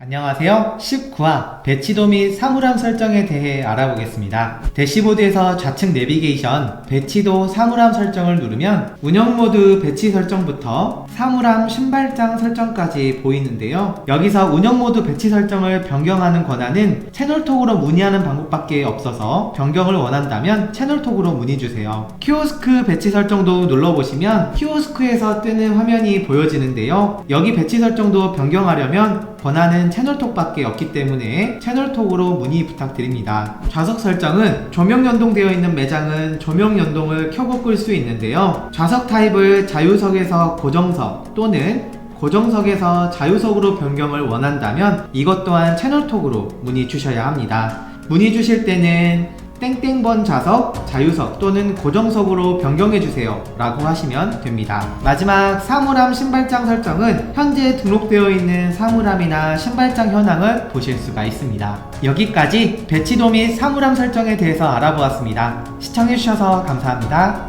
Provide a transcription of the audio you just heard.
안녕하세요. 19화 배치도 및 사물함 설정에 대해 알아보겠습니다. 대시보드에서 좌측 내비게이션 배치도 사물함 설정을 누르면 운영 모드 배치 설정부터 사물함 신발장 설정까지 보이는데요. 여기서 운영 모드 배치 설정을 변경하는 권한은 채널톡으로 문의하는 방법밖에 없어서 변경을 원한다면 채널톡으로 문의 주세요. 키오스크 배치 설정도 눌러보시면 키오스크에서 뜨는 화면이 보여지는데요. 여기 배치 설정도 변경하려면 권한은 채널톡밖에 없기 때문에 채널톡으로 문의 부탁드립니다. 좌석 설정은 조명 연동되어 있는 매장은 조명 연동을 켜고 끌 수 있는데요. 좌석 타입을 자유석에서 고정석 또는 고정석에서 자유석으로 변경을 원한다면 이것 또한 채널톡으로 문의 주셔야 합니다. 문의 주실 때는 땡땡번 좌석, 자유석 또는 고정석으로 변경해 주세요 라고 하시면 됩니다. 마지막 사물함 신발장 설정은 현재 등록되어 있는 사물함이나 신발장 현황을 보실 수가 있습니다. 여기까지 배치도 및 사물함 설정에 대해서 알아보았습니다. 시청해 주셔서 감사합니다.